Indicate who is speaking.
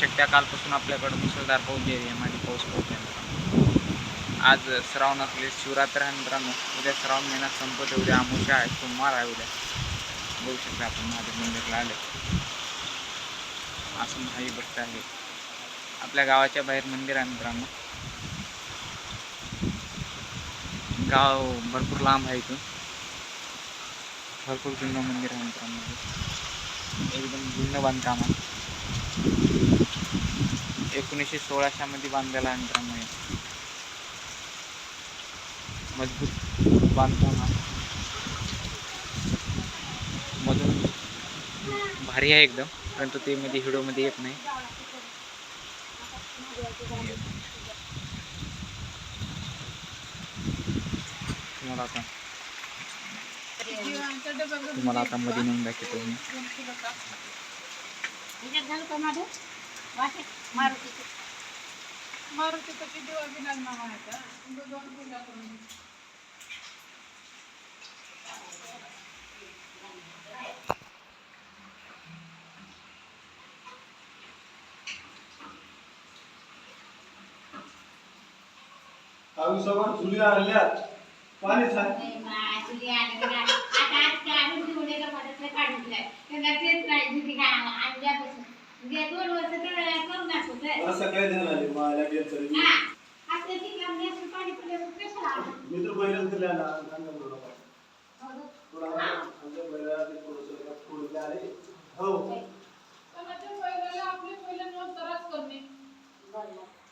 Speaker 1: शकता कालपासून आपल्याकडं मुसळधार पाऊस जे आहे माझी पाऊस पडतोय आज श्रावण असले शिवरात्र आहे मित्रांनो. उद्या श्रावण महिना संपत उद्या आमोशा आहे सोमवार आहे उद्या. बघू शकता आपण महादेव मंदिरला आले. असं महाई भक्त आहे आपल्या गावाच्या बाहेर मंदिर आहे मित्रांनो. गाव भरपूर लांब आहे इथून. भरपूर जुनं मंदिर आहे मित्रांनो. एकदम जुनं बांधकाम आहे. एकोणीसशे सोळाशामध्ये बांधलेलं आहे मजबूत बांधकाम मधून भारी आहे एकदम परंतु ते मध्ये हिडोमध्ये येत नाही. तुम्हाला आता तुम्हाला आता मध्ये नेऊन दाखवतो मी.
Speaker 2: मारुतीचं. किती वाजणार नाव आहे का? दोन पूजा करून
Speaker 3: आयुष्यभर चुली आणल्यात. पाणी सांग. मला सकाळी ध्यान आले मला टेन्शन मी तर बैलच दिल्या ना सांगा बरं बाबा. थोडा आमच्या बैलाला ते थोडंसं थोडं आले. हो.
Speaker 2: आपले पहिले नोंद त्रास करणे.